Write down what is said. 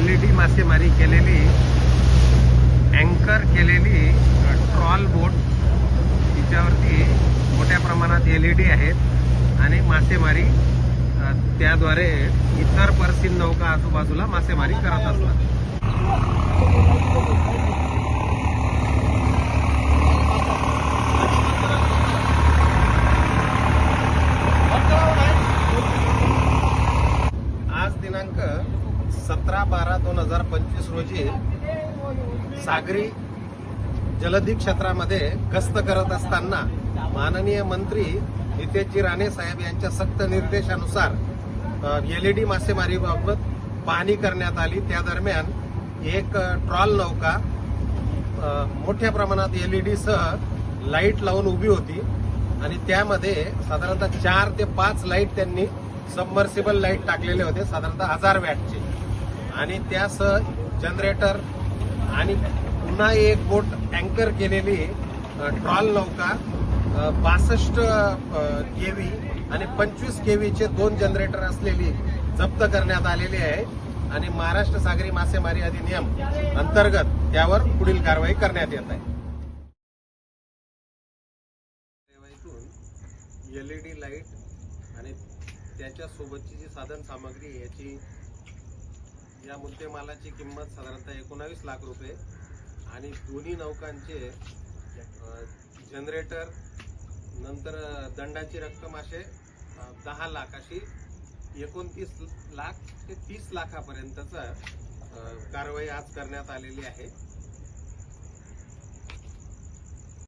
L E D मासेमारी केलेली अँकर केलेली ट्रॉल बोट तिच्यावरती मोठ्या प्रमाणात एल ई डी आहेत आणि मासेमारी त्याद्वारे इतर परसीन नौका आजूबाजूला मासेमारी करत असतात आज दिनांक सतरा बारा दोन हजार पंचवीस रोजी सागरी जलधी क्षेत्रामध्ये गस्त करत असताना माननीय मंत्री नितेशजी राणे साहेब यांच्या सक्त निर्देशानुसार एलईडी मासेमारीबाबत पाहणी करण्यात आली. त्या दरम्यान एक ट्रॉल नौका मोठ्या प्रमाणात एलईडी सह लाइट लावून उभी होती आणि त्यामध्ये साधारणतः चार ते पाच लाइट त्यांनी सबमर्सिबल लाइट टाकलेले होते साधारणतः हजार वॅटचे. आणि त्यासह जनरेटर आणि पुन्हा एक बोट अँकर केलेली ट्रॉल नौका बासष्ट केव्ही आणि पंचवीस केव्हीचे दोन जनरेटर असलेली जप्त करण्यात आलेली आहे. आणि महाराष्ट्र सागरी मासेमारी अधिनियम अंतर्गत त्यावर पुढील कारवाई करण्यात येत आहे. एलईडी लाइट आणि त्याच्यासोबतची जी साधन सामग्री याची या मुद्देमालाची किंमत साधारणतः एकोणावीस लाख रुपये. आणि दोन्ही नौकांचे जनरेटर नंतर दंडाची रक्कम असे दहा लाख अशी एकोणतीस लाख ते तीस लाखापर्यंतचा कारवाई आज करण्यात आलेली आहे.